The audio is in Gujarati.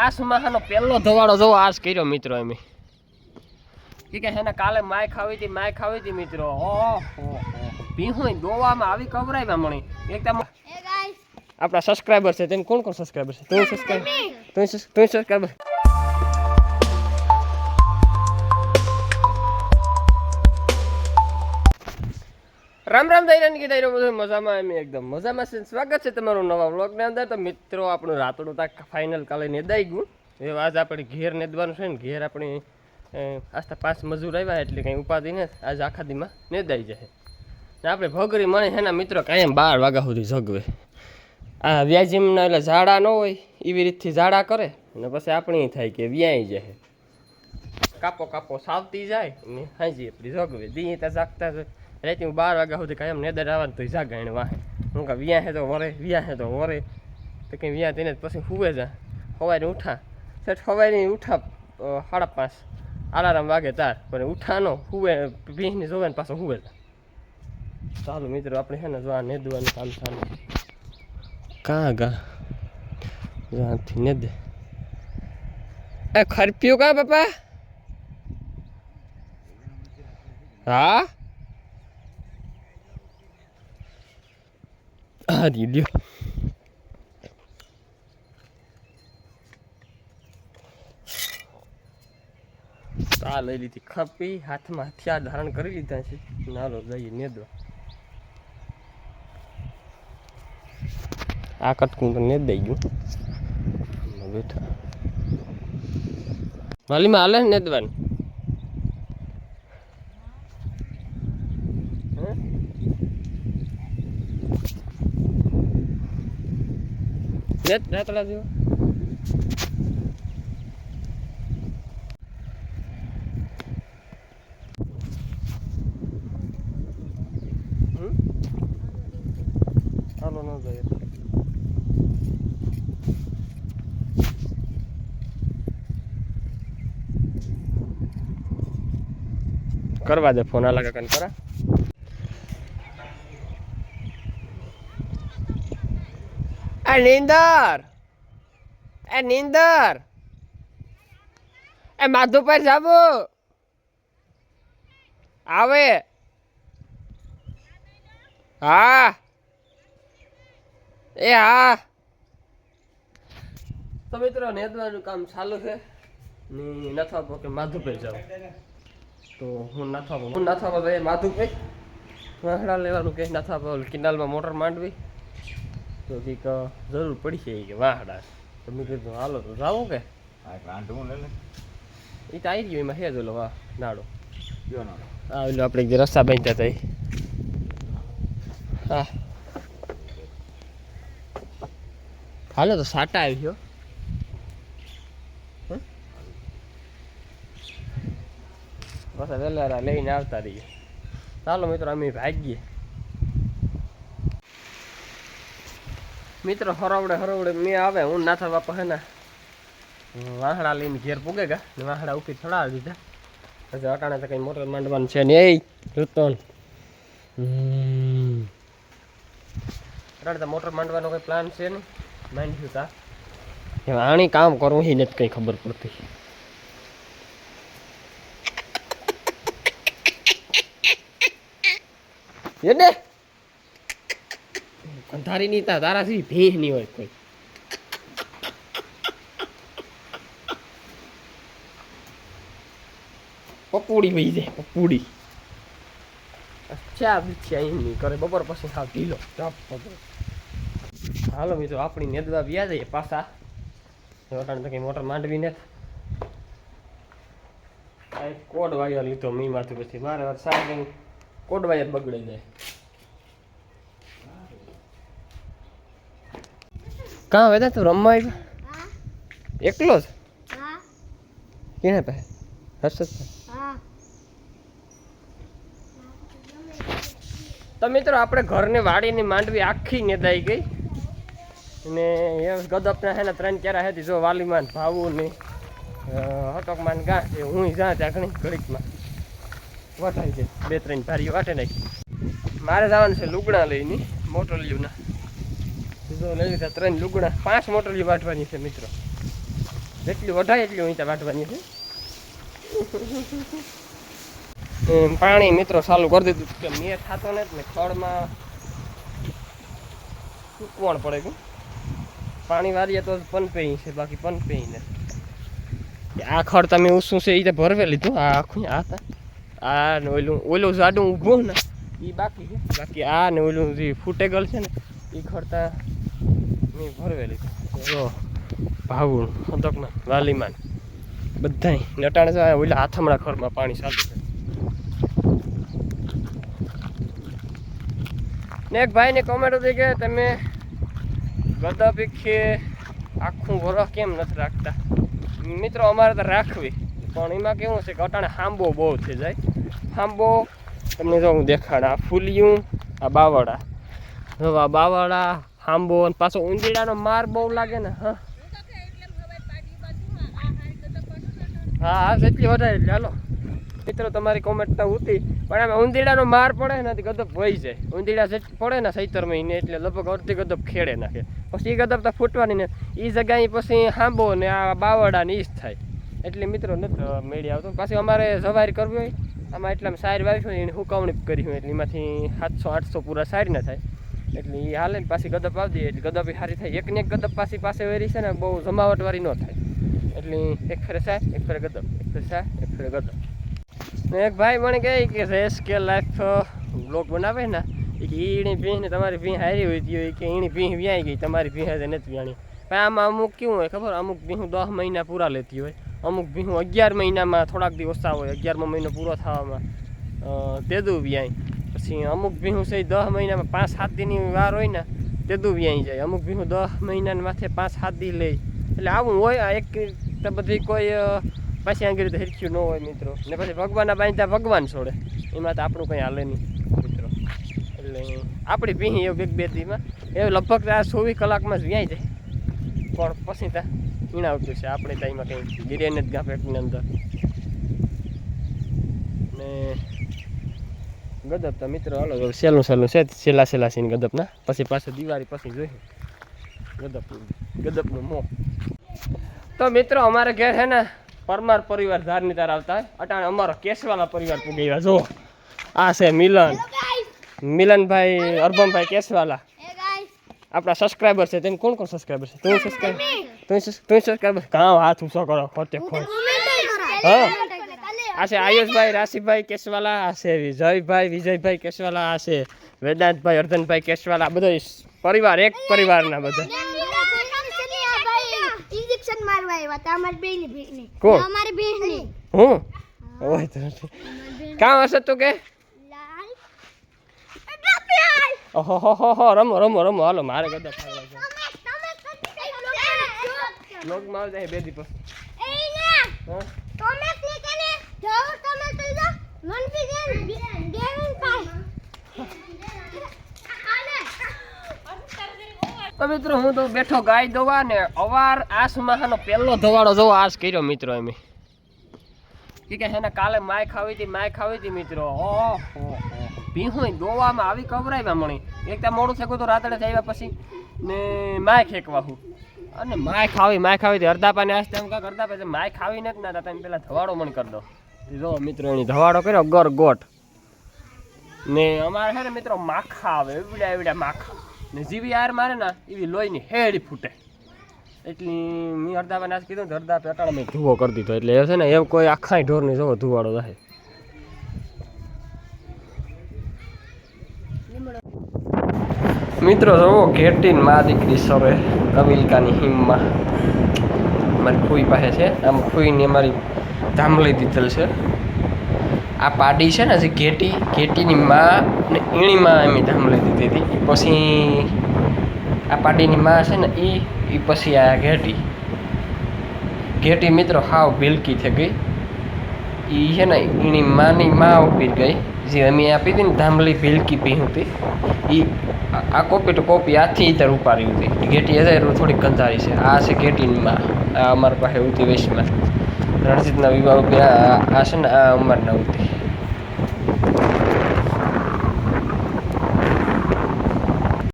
આસ સુમાહાનો પહેલો ધોવાડો જોવો આસ કર્યો મિત્રો એમ કે કે હેને કાલે માય ખાવી હતી માય ખાવી હતી મિત્રો. ઓહો ભીહું દોવામાં આવી કવરાય મણી એકદમ એ આપણા સબસ્ક્રાઇબર છે તેને કોણ કોણ સબસ્ક્રાઈબર છે? તું સબસ્ક્રાઈબર તું તું સબસ્ક્રાઇબર રામ રામ દૈરાની કી દૈરો બધું મજામાં એમ એકદમ મજામાં છે. સ્વાગત છે તમારું નવા વ્લોગની અંદર. તો મિત્રો, આપણું રાતોડું તાક ફાઇનલ કાલે નેદાઈ ગયું. એ આજ આપણે ઘેર નેદવાનું છે ને, ઘેર આપણી આસ્તા પાંચ મજૂર આવ્યા એટલે કંઈ ઉપાધિ ને આજ આખા દીમાં નેદાઈ જાય ને આપણે ભગરી મણે એના મિત્રો, કાયમ બાર વાગ્યા સુધી જગવે. આ વ્યાજીમના એટલે ઝાડા ન હોય, એવી રીતથી ઝાડા કરે અને પછી આપણે થાય કે વ્યાય જાય કાપો કાપો સાવતી જાય ને હાજી આપણી જગવે. દી ત્યાં જાગતા જ રાતે હું બાર વાગ્યા સુધી કાયમ નેદર આવવાનું તો જાગે એને વાહે. હું કે વ્યા હે તો વરે, વ્યા હે તો વરે. તો કંઈ વ્યા તેને પછી હુવે જા. સવારે ઉઠા. સેઠ સવારે ઉઠા સાડા પાંચ. આલારામ વાગે તાર. પણ ઉઠાનો, હુવે ભીંને જોવે ને પાછો હુવે જા. ચાલો મિત્રો, આપણે છે ને જો આ નેદવાનું કામ ચાલુ. કાં ગા? જાથી ને દે એ ખરપ્યું કા બાપા હા? હા દીદી આ લઈ લીધી. ખપી, હાથમાં હથિયાર ધારણ કરી લીધા છે. નાલો જઈએ, નેદવા. આ કટકું તો ને જ દઈ ગયું. બેઠા. માલીમાં હાલે ને દવાનું નેત નેતલા જેવો હાલો ન જાય કરવા દે ફોન આલા કાકાને કરા આ નીંદર! એ નીંદર! એ માધુ પર જાબુ! આવે! હા! એ હા! તો મિત્રો, નેદવાનું કામ ચાલુ છે. ને નથવા પો કે માધુ જાવ તો હું નાથવા પાઉં. હું નાથવા ભાઈ કઈ વાહડા લેવાનું કે નાથવા પાઉં. કિનાલમાં મોટર માંડવી. તો કંઈક જરૂર પડી છે કે વાહડા. તો મેં કીધું હાલો તો જાવું કે? એ તો આવી ગયું એમાં હે જ ઓલો વાહ નાડો. હા ઓલો આપણે જે રસ્તા બાંધતા હતા હા. હાલો તો સાટા આવી ગયો. પાછા વેલારા લઈને આવતા રહીએ. ચાલો મિત્રો અમે ભાગીએ. મિત્રો હરવડે હરવડે મેં આવે, હું નાથા બાપા હે ના વાહડા લઈને ઘેર પૂગે ગા, ને વાહડા ઉપી ચડાવી દીધા. પછી અટાણે તો કઈ મોટર માંડવાનું છે ને એ ઋતન. અટાણે તો મોટર માંડવાનો કઈ પ્લાન છે ને માંડ્યું તા. આણી કામ કરવું એ નથી કઈ ખબર પડતી. એને અંધારી ની તા સુધી ભેહ નહીં હોય કોઈ. પપુડી ભાઈ જાય, પપુડી. ચા બીચા એમ નહીં કરે, બપોર પછી ખાવ ઢીલો. પકડો હાલો મિત્રો, આપણી નેદવા વ્યા જઈએ પાછા. વટાણ તો કઈ મોટર માંડવી નથી. કોડ વાયર લીધો મી માંથી પછી. મારે સાહેબ કોડ વાયર બગડી જાય. કાં વેદા તું રમવા આવ્યો એકલો જ? હા. કેને પાસે? હર્ષદ હા. તો મિત્રો આપણે ઘરની વાડીની માંડવી આખી નેદાઈ ગઈ. ને એ ગદપના છે ને ત્રણ ક્યારે હતી જો વાલીમાં ભાવું ને હટકમાં ગા એ હું જા ત્યાં ઘણી ઘડીકમાં વટાઈ છે બે ત્રણ ભારીઓ વાટે નાખી. મારે જવાનું છે લુગડા લઈને મોટોલિયુના. જો લઈ લીધા ત્રણ લુગડા. પાંચ મોટોલિયું વાટવાની છે મિત્રો. જેટલી વધારે એટલી ઊંચા વાટવાની છે. પાણી મિત્રો ચાલુ કરી દીધું કે મેં થતો ને ખળમાં કોણ પડે કે પાણી વારીએ તો પનપેઈ છે, બાકી પનપેઈ ને આ ખડ તમે ઉસું છે એ ભરવે લીધું. આ આખું આ તા આ ને ઓલું ઓલું જાડું ઊભું ને એ બાકી છે. બાકી આ ને ઓલું જે ફૂટેગલ છે ને એ ખડતા મેં ભરવેલી જો ભાવું હંતકના વાલીમાન. બધાય. નટાણે જાય ઓલા હાથમણા ખરમાં પાણી ચાલુ છે. ને એક ભાઈને કોમેન્ટ હતી કે તમે ગદા પીખે આખું વરસ કેમ નથી રાખતા? મિત્રો, અમારે તો રાખવી. પણ એમાં કેવું છે કે અટાણે હાંબો બહુ થઈ જાય. હાંબો, તમને જો હું દેખાડ આ ફૂલિયું, આ બાવળા. જો આ બાવળા હાંબો અને પાછો ઊંધીડાનો માર બહુ લાગે ને, હા. હા હા, જેટલી વધારે એટલે, હાલો. મિત્રો, તમારી કોમેન્ટ તો ઉતી, પણ આમાં ઊંધીડાનો માર પડે ને તો ગદપ વહી જાય. ઊંધીડા પડે ને, સૈતર મહિને, એટલે લગભગ અડધી ગદબ ખેડે નાખે. પછી એ ગદબ તો ફૂટવાની ને એ જગ્યાએ પછી હાંબો ને આ બાવડા ને એ જ થાય. એટલે મિત્રો નથી મેળી આવતો. પાછી અમારે સવારી કરવી હોય, આમાં એટલા સારી વાવીશું એને હુકવણી કરી હોય, એટલે એમાંથી સાતસો, આઠસો પૂરા સારી ના થાય. એટલે એ હાલે ને પાછી ગદપ આવી દઈએ. એટલે ગદપ સારી થાય. એક ને એક ગદપ પાછી પાસે વેરી છે ને, બહુ જમાવટવાળી ન થાય. એટલે એક ફેરે સાય એક ફેરે ગદપ, એક ફેરે સાય એક ફેરે ગદપ. ને એક ભાઈ મને કહે કે રેસ કે લાઈફ બ્લોગ બનાવે ને કે ઈણી ભીંને તમારી ભીંહ હારી હોય તી હોય કે ઈણી ભીં વ્યાઈ ગઈ, તમારી ભીં હાજર નથી વ્યાણી. પણ આમાં અમુક કેવું હોય ખબર? અમુક ભીહું દસ મહિના પૂરા લેતી હોય. અમુક ભીહું અગિયાર મહિનામાં થોડાક દિવસ હોય, અગિયારમો મહિનો પૂરો થવામાં તેદું વ્યાય પછી અમુક ભીહું છે દસ મહિનામાં પાંચ, સાત દીની વાર હોય ને તે દુ વ્યાઈ જાય. અમુક ભીહું દસ મહિનાને માથે પાંચ, સાત દી લે. એટલે આવું હોય, આ એક તો બધી કોઈ પાછી આંગળી રીતે હિરખ્યું ન હોય મિત્રો. ને પછી ભગવાનના બાંધતા ભગવાન છોડે. એમાં તો આપણું કંઈ હાલે નહીં, મિત્રો. એટલે આપણી ભીહી એવું એક બે દીમાં. એ લગભગ આ ચોવીસ કલાકમાં જ વ્યાઈ જાય. પણ પછી ત્યાં ઈણા છે. આપણે ત્યાં કંઈ ગિરેને જ ગાફેટની અંદર. ને ગદબ તો મિત્રો હાલો સહેલું સહેલું છે સેલા સેલા સીન ગદપના પછી પાછું દિવાળી પછી જોઈએ. ગદબ ગદપનું મોં. તો મિત્રો અમારે ઘેર છે ને પરમાર પરિવાર ધારની તાર આવતા હોય. અટાણે અમારો કેશવાલા પરિવાર પૂગી ગયા જો આ છે મિલન. મિલનભાઈ અરબમભાઈ કેશવાલા. આપણા સબસ્ક્રાઈબર છે તેને કોણ કોણ સબસ્ક્રાઈબર છે? તું સબસ્ક્રાઈબ તું તું સબસ્ક્રાઈબર કાં હાથ ઊંચો કરો ખોટે ખોટ. હા. આ છે આયુષભાઈ રાશિભાઈ કેશવાલા આ છે વિજયભાઈ વિજયભાઈ કેશવાલા આ છે વેદાંતભાઈ અર્ધનભાઈ કેશવાલા બધા પરિવાર એક પરિવારના બધા. ઇન્જેક્શન મારવા આવ્યા હતા અમારી બેની બેની કોણ? અમારી બેની હું? હોય તો નથી હશે તું કે? ઓહો હો હો હો રમો રમો રમો. હાલો મારે ગદા ખાવા છે લોક તમે જાય બે દી પછી એના હા તમે કે કેને જાવ તમે તો જા મન પી ગેન ગેન પાય તો મિત્રો હું તો બેઠો ગાય દોવા ને અવાર આસ માહાનો પહેલો ધવાડો જોવો આસ કર્યો મિત્રો એમ. કે કે હેને કાલે માય ખાવી હતી માય ખાવી હતી મિત્રો. ઓહો ભીહું દોવામાં આવી કવરાવ્યા મણી એકતા મોડું થયું તો રાતડે આવ્યા પછી ને માય ખેંકવા હું. અને માય ખાવી માય ખાવી હતી. અડધા પાને આસ્તે એમ કાંક અડધા પાસે માય ખાવી જ ના તમે પેલા ધવાડો મણ કરી દો. જો મિત્રો ધવાડો કર્યો ગર ગોટ ને અમારે છે ને મિત્રો માખા આવે, એવડા એવડા માખા. ને જીવી યાર મારે ને, એવી લોહીની હેડી ફૂટે. એટલી મેં અડધા આજ કીધું અડધા પેટાળ મેં ધુવો કરી દીધો. એટલે એ છે ને, એમ કોઈ આખાય ઢોર નહીં જોવો ધુવાડો થાય. મિત્રો, જોવો, ઘેટીન મા દીકરી સરે અમિલકાની હિમમાં મારી ખુઈ પાસે છે. આમ ખુઈને અમારી ધામલી દીધેલ છે. આ પાડી છે ને જે ઘેટી, ઘેટીની માં ને ઈણીમાં એમ ધામલી દીધી હતી. એ પછી આ પાડીની માં છે ને એ એ પછી આ ઘેટી. ઘેટી મિત્રો હાવ ભીલકી થઈ ગઈ. એ છે ને એની માની માં ઉપી ગઈ. જે અમે આપી હતી ને ધામલી ભીલકી પી હતી. એ આ કોપી તો કોપી આથી ઇતર ઉપાડી હતી. ઘેટી હજાર થોડીક ગંધારી છે. આ છે ઘેટીની માં. આ અમારા પાસે ઉતી વૈશમાં રણજીતના વિવાહ ઉપી આ છે આ અમારના ઉતી